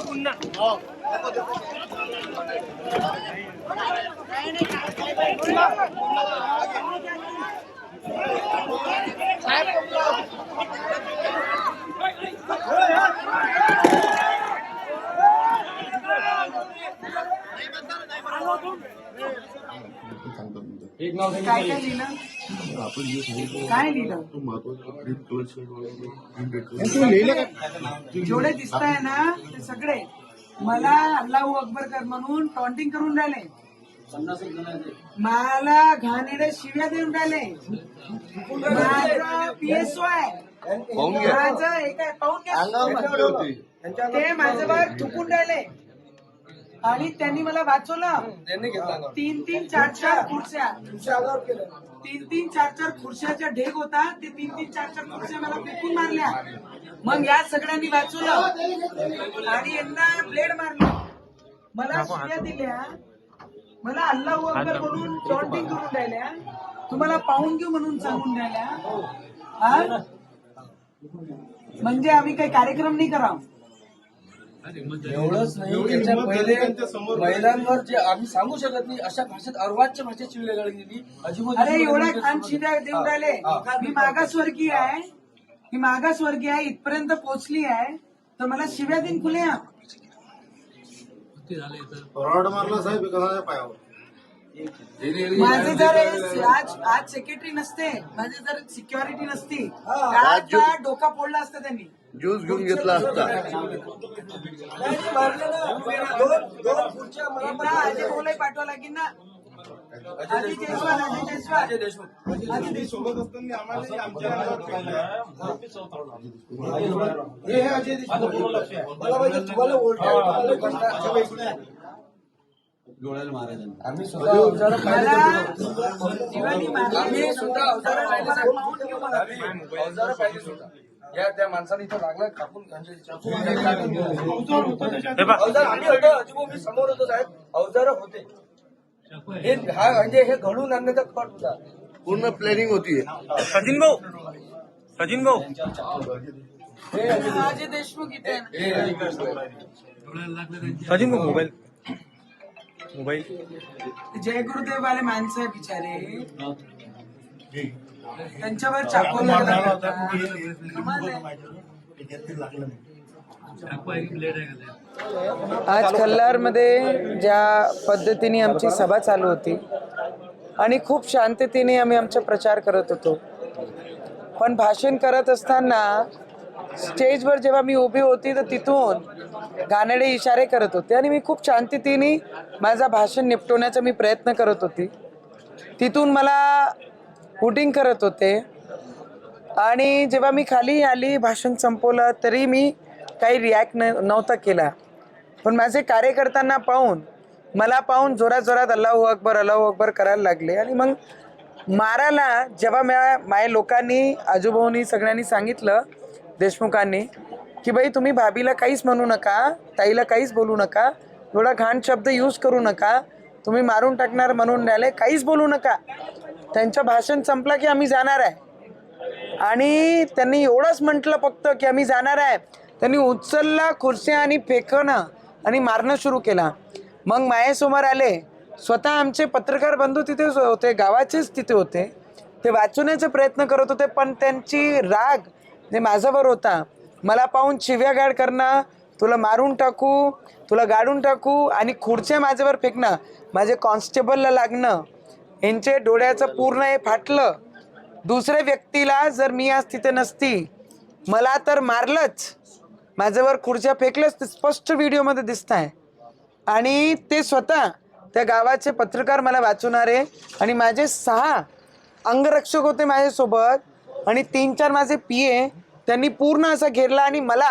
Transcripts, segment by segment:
पुन्हा आले पुन्हा पुन्हा काय काय लिहिलं काय लिहिलं? जेवढे दिसत आहे ना ते सगळे. मला अल्लाहू अकबर कर म्हणून टॉन्टिंग करून राहिले. मला घाणेडे शिव्या देऊन राहिले. माझं पीएसओ आहे. माझं हे काय पाहून घ्या. ते माझ्यावर थुकून राहिले. आणि त्यांनी मला वाचवलं. तीन तीन चार चार खुर्च्या. तीन तीन चार चार खुर्च्याचा ढेग होता. ते तीन तीन चार चार खुर्च्या मला फेकून मारल्या. मग या सगळ्यांनी वाचवलं. आणि यांना ब्लेड मारला. मला शिव्या दिल्या. मला अल्लाह अकबर म्हणून टॉन्टिंग करून राहिल्या. तुम्हाला पाहून घेऊ म्हणून सांगून हा? म्हणजे आम्ही काही कार्यक्रम नाही करावं. एवढंच नाही त्याच्या पहिले महिलांवर जे आम्ही सांगू शकत नाही अशा भाषेत अर्वाच्य भाषेत शिवलेगाळ गेली अजिबात अरे एवढा खान शिव्या देऊन राहिले. मी मागासवर्गीय आहे. मी मागासवर्गीय आहे इथपर्यंत पोहोचली आहे. तर मला शिव्या दिन खुले रॉड मारला साहेब एका पायावर. माझे जर हे- आज आज सेक्रेटरी नसते माझे जर सिक्युरिटी नसती डोका फोडला असता त्यांनी. ज्यूस घेऊन घेतला असता एकदा अजय बोलाय पाठवा लागेल ना। अजय जयस्वाल अजय जयस्वाल अजय देशमुख। आम्ही सुद्धा अवजारं मला पाहिजे जीवानी मारली. आम्ही सुद्धा अवजारं पाहिजे मला साहेब. पाहून घेऊ मला. आम्ही अवजारं पाहिजे सुद्धा या त्या माणसाने इथं लागलं कापून म्हणजे चाकून अवजार आम्ही होतो अजिबो मी समोर होतो साहेब. अवजार होते. हे हा म्हणजे हे घडून आणण्याचा कट होता. पूर्ण प्लॅनिंग होती सचिन भाऊ. सचिन भाऊ. अजय देशमुख इथे. हे सचिन भाऊ मोबाईल. मोबाईल. जय गुरुदेव वाले माणसं आहे बिचारे त्यांच्यावर चाकू लागला. आज कल्लारमध्ये ज्या पद्धतीने आमची सभा चालू होती आणि खूप शांततेने आम्ही आमचा प्रचार करत होतो पण भाषण करत असताना स्टेजवर जेव्हा मी उभी होती तर तिथून गाणेडे इशारे करत होते आणि मी खूप शांततेने माझा भाषण निपटवण्याचा मी प्रयत्न करत होती. तिथून मला हुटिंग करत होते. आणि जेव्हा मी खाली आली भाषण संपवलं तरी मी काही रिॲक्ट न नव्हता केला. पण माझे कार्यकर्त्यांना पाहून मला पाहून जोरात जोरात अल्लाहू अकबर अल्लाहू अकबर करायला लागले. आणि मग मारायला जेव्हा म्या माझ्या लोकांनी आजूबाजूनी सगळ्यांनी सांगितलं देशमुखांनी की बाई तुम्ही भाभीला काहीच म्हणू नका ताईला काहीच बोलू नका एवढा घाण शब्द यूज करू नका तुम्ही मारून टाकणार म्हणून राहिले काहीच बोलू नका. त्यांचं भाषण संपलं की आम्ही जाणार आहे. आणि त्यांनी एवढंच म्हटलं फक्त की आम्ही जाणार आहे. त्यांनी उचलला खुर्च्या आणि फेकणं आणि मारणं सुरू केला. मग मायासमोर आले. स्वतः आमचे पत्रकार बंधू तिथे होते गावाचेच तिथे होते. ते वाचवण्याचा प्रयत्न करत होते पण त्यांची राग जे माझ्यावर होता. मला पाहून शिव्यागाड करणं तुला मारून टाकू तुला गाडून टाकू आणि खुर्च्या माझ्यावर फेकणं माझे कॉन्स्टेबलला लागणं यांचे डोळ्याचं पूर्ण हे फाटलं. दुसऱ्या व्यक्तीला जर मी आज तिथे नसती मला तर मारलंच. माझ्यावर खुर्च्या फेकल्याच ते स्पष्ट व्हिडिओमध्ये दिसत आहे आणि ते स्वतः त्या गावाचे पत्रकार मला वाचवणारे आणि माझे सहा अंगरक्षक होते माझ्यासोबत आणि तीन चार माझे पी ए त्यांनी पूर्ण असा घेरला आणि मला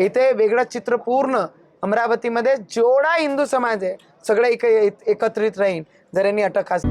इथे वेगळं चित्र पूर्ण अमरावतीमध्ये जेवढा हिंदू समाज आहे सगळे एक एकत्रित राहीन जर यांनी अटक हास